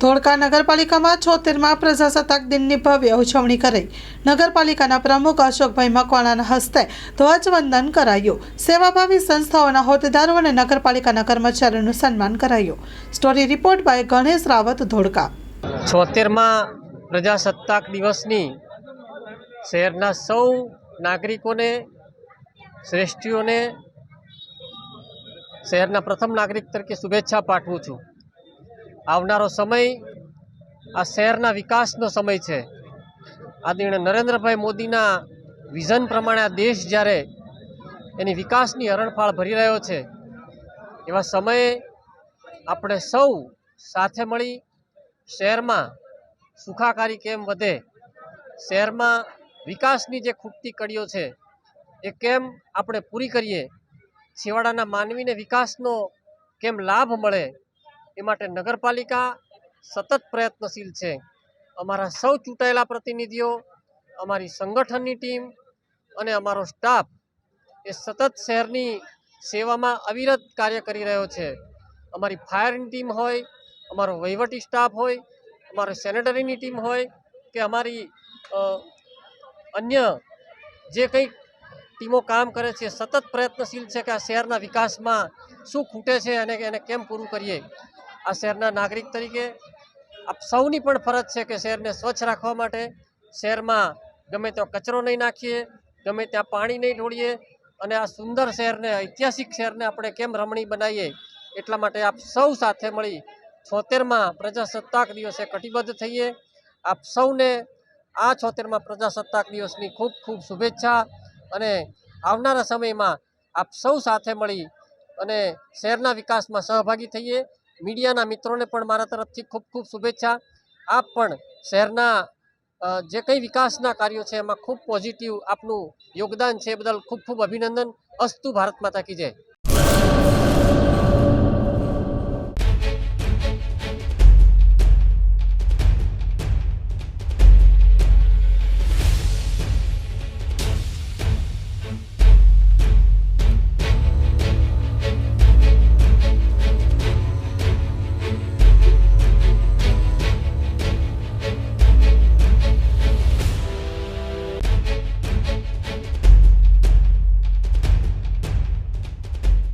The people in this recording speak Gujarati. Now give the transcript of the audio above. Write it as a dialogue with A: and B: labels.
A: ધોળકા નગરપાલિકામાં છોતેરમાં પ્રજાસત્તાક દિનની ભવ્ય ઉજવણી કરાઈ. નગરપાલિકાના પ્રમુખ અશોકભાઈ મકવાણાના હસ્તે ધ્વજવંદન કરાયું. સેવાભાવી સંસ્થાઓના હોદ્દેદારો અને નગરપાલિકાના કર્મચારીઓનું સન્માન કરાયું. Story report by Ganesh Rawat, Dholka.
B: છોતેરમાં પ્રજાસત્તાક દિવસની શહેરના સૌ નાગરિકોને, શ્રેષ્ઠીઓને, શહેરના પ્રથમ નાગરિક તરીકે શુભેચ્છા પાઠવું છું. આવનારો સમય આ શહેરના વિકાસનો સમય છે. આદરણીય નરેન્દ્રભાઈ મોદીના વિઝન પ્રમાણે આ દેશ જ્યારે એની વિકાસની હરણફાળ ભરી રહ્યો છે, એવા સમયે આપણે સૌ સાથે મળી શહેરમાં સુખાકારી કેમ વધે, શહેરમાં વિકાસની જે ખૂટતી કડીઓ છે, એ કેમ આપણે પૂરી કરીએ, છેવાડાના માનવીને વિકાસનો કેમ લાભ મળે એ માટે નગરપાલિકા સતત પ્રયત્નશીલ છે. અમારા સૌ ચૂંટાયેલા પ્રતિનિધિઓ, અમારી સંગઠનની ટીમ અને અમારો સ્ટાફ એ સતત શહેરની સેવામાં અવિરત કાર્ય કરી રહ્યો છે. અમારી ફાયરની ટીમ હોય, અમારો વહીવટી સ્ટાફ હોય, અમારો સેનેટરીની ટીમ હોય કે અમારી અન્ય જે કંઈક ટીમો કામ કરે છે, સતત પ્રયત્નશીલ છે કે આ શહેરના વિકાસમાં શું ખૂટે છે અને એને કેમ પૂરું કરીએ. આ શહેરના નાગરિક તરીકે આપ સૌની પણ ફરજ છે કે શહેરને સ્વચ્છ રાખવા માટે શહેરમાં ગમે ત્યાં કચરો નહીં નાખીએ, ગમે ત્યાં પાણી નહીં ઢોળીએ અને આ સુંદર શહેરને, ઐતિહાસિક શહેરને આપણે કેમ રમણીય બનાવીએ એટલા માટે આપ સૌ સાથે મળી છોતેરમાં પ્રજાસત્તાક દિવસે કટિબદ્ધ થઈએ. આપ સૌને આ છોતેરમાં પ્રજાસત્તાક દિવસની ખૂબ ખૂબ શુભેચ્છા અને આવનારા સમયમાં આપ સૌ સાથે મળી અને શહેરના વિકાસમાં સહભાગી થઈએ. મીડિયાના મિત્રોને પણ મારા તરફથી ખૂબ ખૂબ શુભેચ્છા. આપ પણ શહેરના જે કંઈ વિકાસના કાર્યો છે એમાં ખૂબ પોઝિટિવ આપનું યોગદાન છે. બદલ ખૂબ ખૂબ અભિનંદન. અસ્તુ ભારત માતા કી જય.